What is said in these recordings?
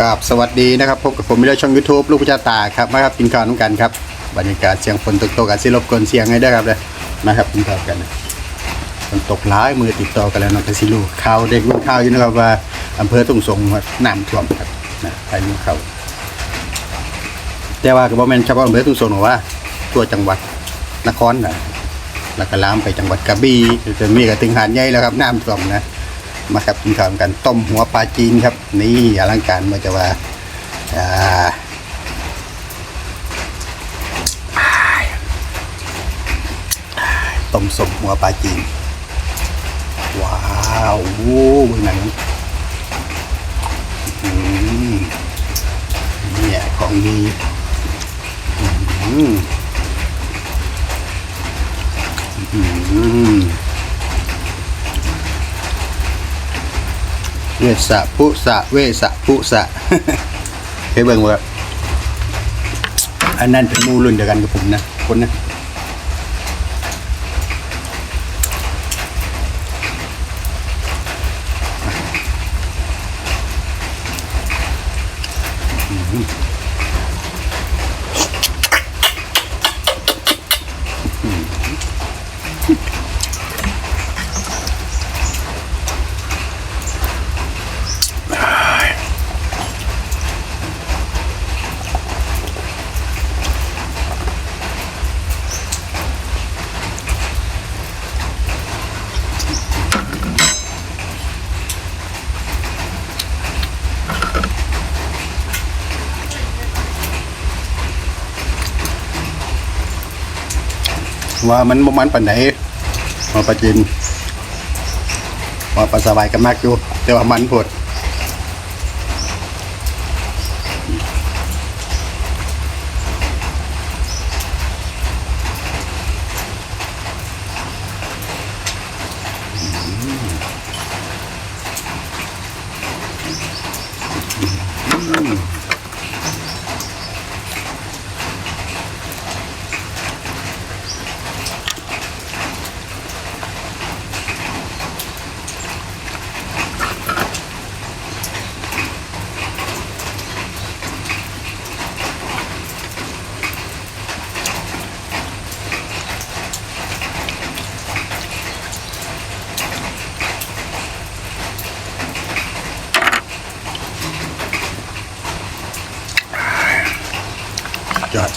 ครับสวัสดีนะครับพบกับผมมิเลช่อง YouTube ลูกพิจาตาครับมาครับกินข้าวน้ำกันครับบรรยากาศเสียงฝนตกตกๆอาจสิรบกวนเสียงให้ด้วยครับเลยมาครับกินข้าวกันฝนตกหลายมือติดต่อกันแล้วเนาะกสิลูข่าวเด็กลูกข่าวอยู่นะครับว่าอำเภอทุ่งสงครับน้ำท่วมครับนะไปลูกเขาวแต่ว่าก็บ่แม่นเฉพาะอำเภอทุ่งสงหรอว่าตัวจังหวัดนครนะแล้วก็ลามไปจังหวัดกระบี่จะมีกระถึงหาดใหญ่แล้วครับน้ำท่วมนะ มาครับกินข้าวกันต้มหัวปลาจีนครับ นี่อลังการมื่อจะว่าอ่าต้มสมหัวปลาจีน ว้าวโอ้เบนหนังเนี่ยของดีอืมอืม เวสะพุสะเวสะพุสะเคยเบิ่งว่าอันนั้นเป็นมูรุ่นเดียวกันกับผมนะคนนะ ว่ามันบ่มันปันไหนมาประจินมาประสบายกันมากอยู่แต่ว่ามันปวดจอด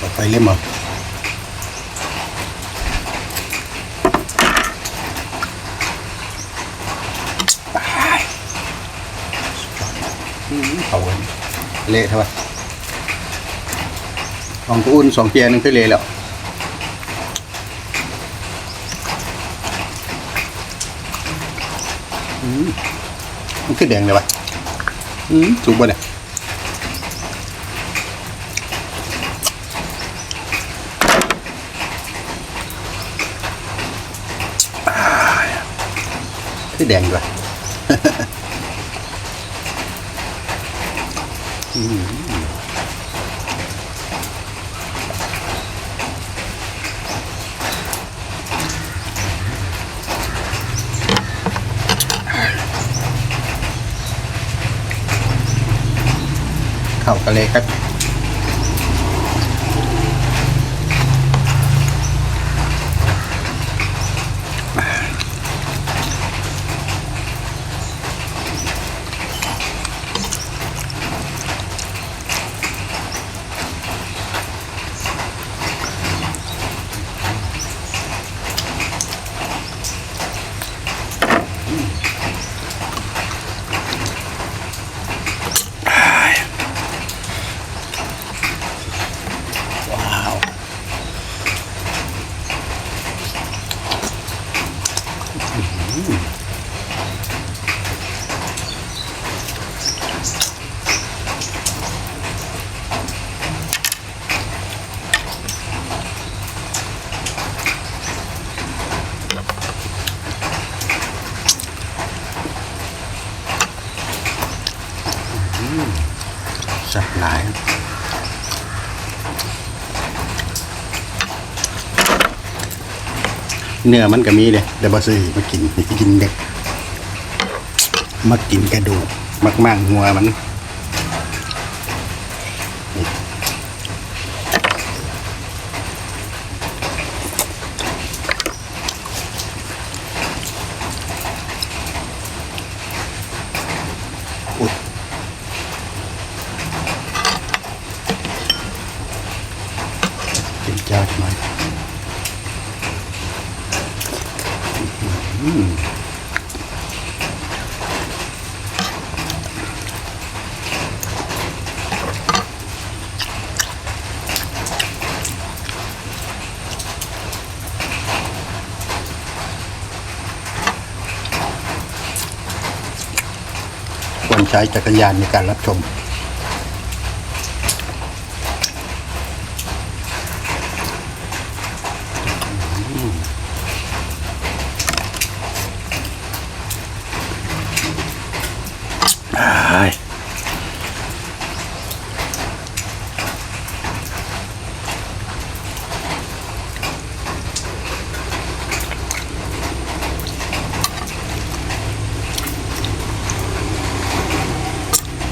ต่อไปเล่มเอาอืมเขากันเละเท่าไหร่สองตัวอุ่นสองเกีย ร์หนึงคือเละแล้วอืมมันคือแดงเลยวะอืมสุกบ่เนี่ย ดงด้วยเข้ากันเลยครับ สับหลายเนื้อมันก็มีเลยแต่บ่ซื้อมากินกินเด็กมากินกระดูกมากๆหัวมันอุ๊ยเป็นเจ้าทำไม ควรใช้จักรยานในการรับชม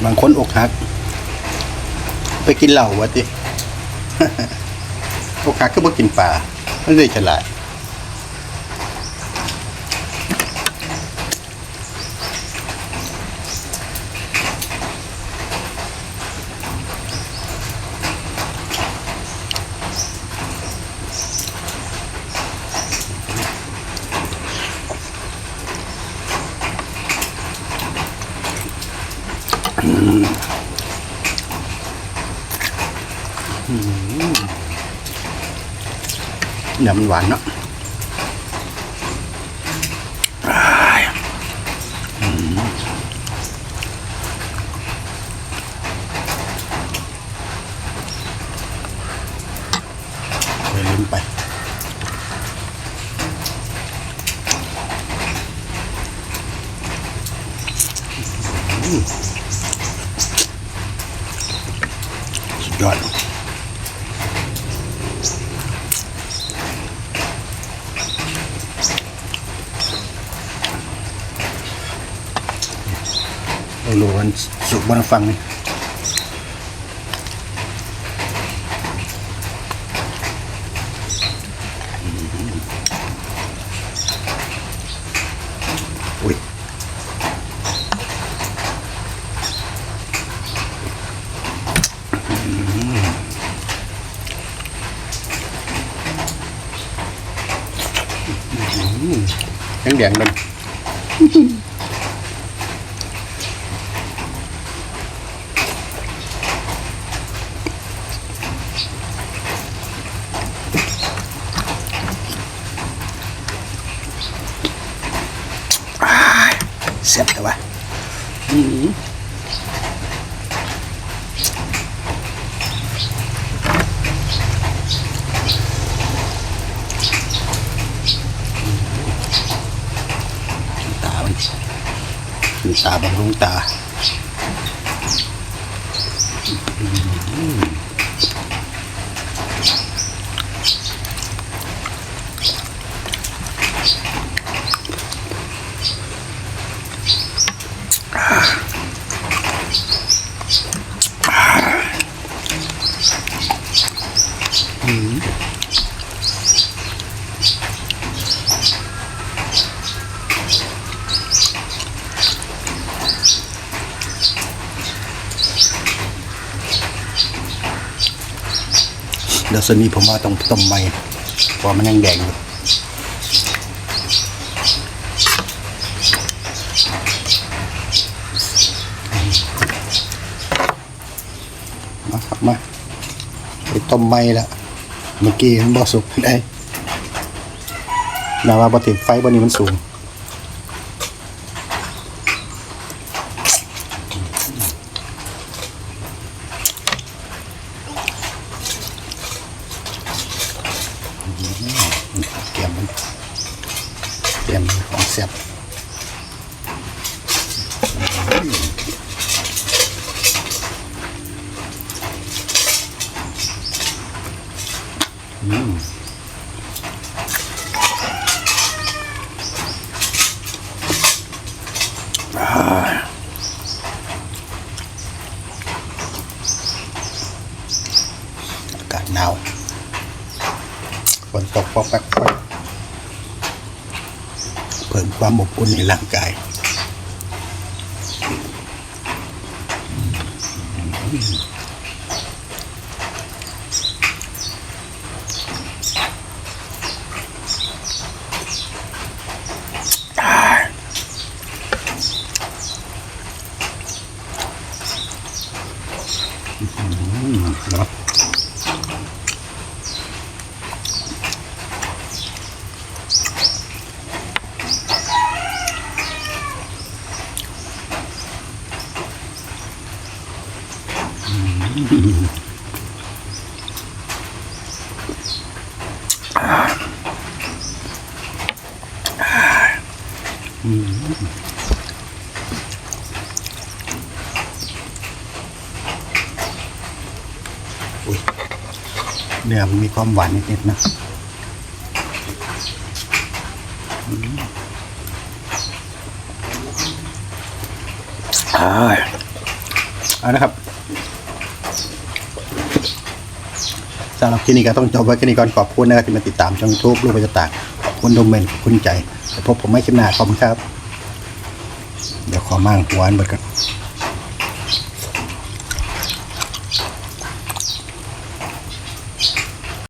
บางคนอกหัก ไปกินเหล้าวะติ อกหักก็บ่กินปลามันเลยฉลาด เดี๋ยวมันหวานเนาะอ้ายอืมไปลืมไปสุดยอด เรารู้มันสุกบนฟังนี่อุ้ยแดงแดงๆมันเสียบแต่ว่าอื้อหือตามัน มีตาบังลุงตา เดี๋ยวส่วนนี้ผมว่าต้องต้มใหม่เพราะมันยังแดงอยู่มาครับมาไปต้มใหม่แล้วเมื่อกี้มันบ่สุกได้นาว่าบ่ติดไฟบนนี้มันสูง อากาศหนาวฝนตกปอกแป๊กเพิ่มความอบอุ่นในร่างกาย เนาะอุ้ย เนื้อมันมีความหวานนิดๆนะอืมอ่าเอานะครับสำหรับที่นี้ก็ต้องจบไว้แค่นี้ก่อนขอบคุณนะครับที่มาติดตามช่องทูบลูกประจต่างขอบคุณดมเมนขอบคุณใจแล้วพบผมไม่คลิปหน้าขอบคุณครับ เดี๋ยวขอมั่งหวานเบิดกัน